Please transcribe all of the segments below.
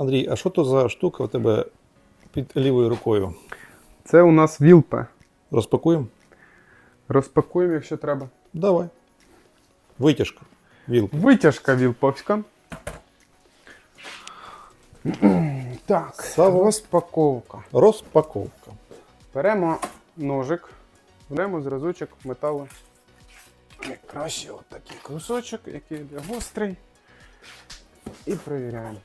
Андрій, а що то за штука у тебе під лівою рукою? Це у нас вілпе. Розпакуємо? Розпакуємо, якщо треба. Давай. Витяжка. Вілка. Витяжка вілповська. Так, Саво. розпаковка. Розпаковка. Беремо ножик, беремо зразочок металу. Краще отакий кусочок, який гострий. І перевіряємо.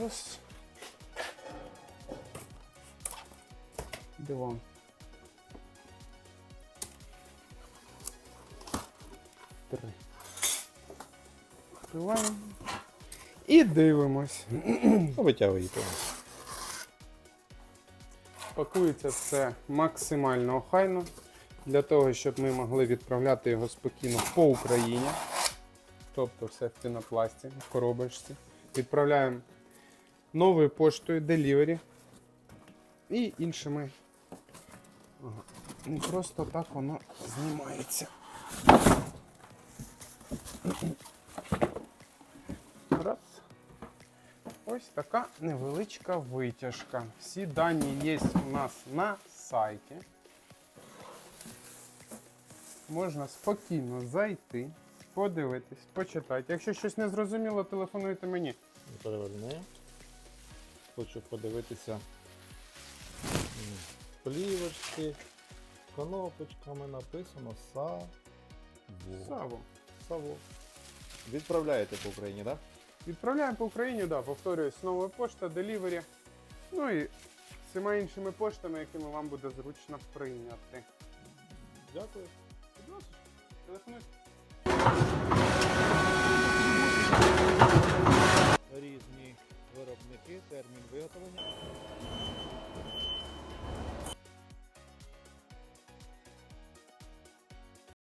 Раз. Два. Три. Відкриваємо. І дивимось. Ну, Витягуй її. Пакується все максимально охайно для того, щоб ми могли відправляти його спокійно по Україні. Тобто все в пінопласті, в коробочці. Відправляємо новою поштою Delivery і іншими. Не просто так воно знімається. Раз. Ось така невеличка витяжка. Всі дані є у нас на сайті. Можна спокійно зайти, подивитись, почитати. Якщо щось не зрозуміло, телефонуйте мені. Переверни. Хочу подивитися плівочки. Кнопочками написано САВО. Саво. Саво. Відправляєте по Україні, так? Відправляємо по Україні, да, повторююсь, нова пошта, делівері. Ну і всіма іншими поштами, якими вам буде зручно прийняти. Дякую. Телефонуйте. який термін виготовлення.